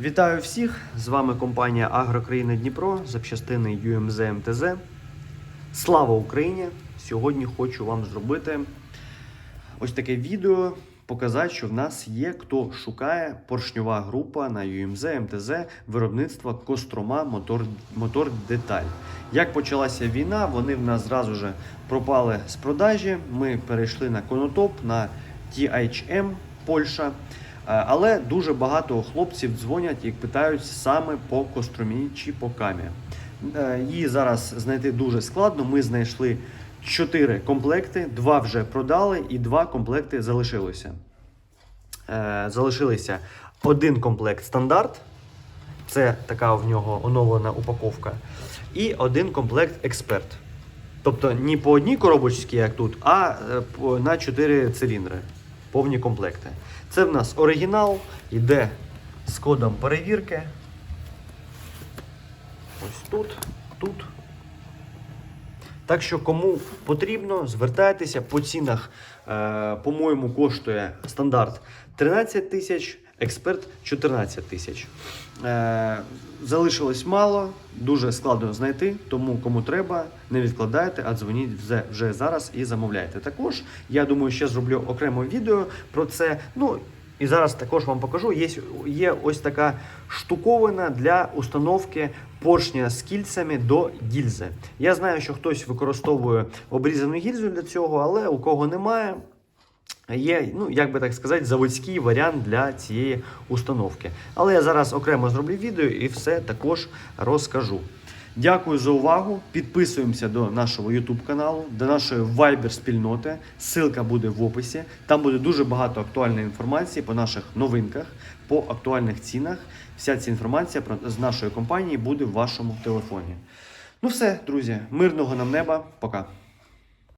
Вітаю всіх! З вами компанія Агрокраїна Дніпро, запчастини UMZ МТЗ. Слава Україні! Сьогодні хочу вам зробити ось таке відео, показати, що в нас є хто шукає поршньова група на UMZ МТЗ виробництва Кострома Мотор, Мотор Деталь. Як почалася війна, вони в нас зразу же пропали з продажі. Ми перейшли на Конотоп, на THM Польща. Е, Але дуже багато хлопців дзвонять і питають саме по Костромі чи по камі. Е, Її зараз знайти дуже складно. Ми знайшли 4 комплекти, два вже продали, і два комплекти залишилося. Е, Залишилися один комплект стандарт. Це така в нього оновлена упаковка. І один комплект експерт. Тобто не по одній коробочці, як тут, а на 4 циліндри. Повні комплекти. Це в нас оригінал, йде з кодом перевірки. Ось тут, тут. Так що, кому потрібно, звертайтеся по цінах. Е, по-моєму, коштує стандарт 13 тисяч, експерт 14 тисяч. Е, залишилось мало, дуже складно знайти, тому кому треба, не відкладайте, а дзвоніть вже, зараз і замовляйте. Також я думаю, ще зроблю окремо відео про це. Ну і зараз також вам покажу. Є, є ось така штуковина для установки поршня з кільцями до гільзи. Я знаю, що хтось використовує обрізану гільзу для цього, але у кого немає. Є, ну як би так сказати, заводський варіант для цієї установки. Але я зараз окремо зроблю відео і все також розкажу. Дякую за увагу. Підписуємося до нашого YouTube каналу, до нашої Viber спільноти. Ссылка буде в описі. Там буде дуже багато актуальної інформації по наших новинках, по актуальних цінах. Вся ця інформація з нашої компанії буде в вашому телефоні. Ну все, друзі, мирного нам неба. Пока.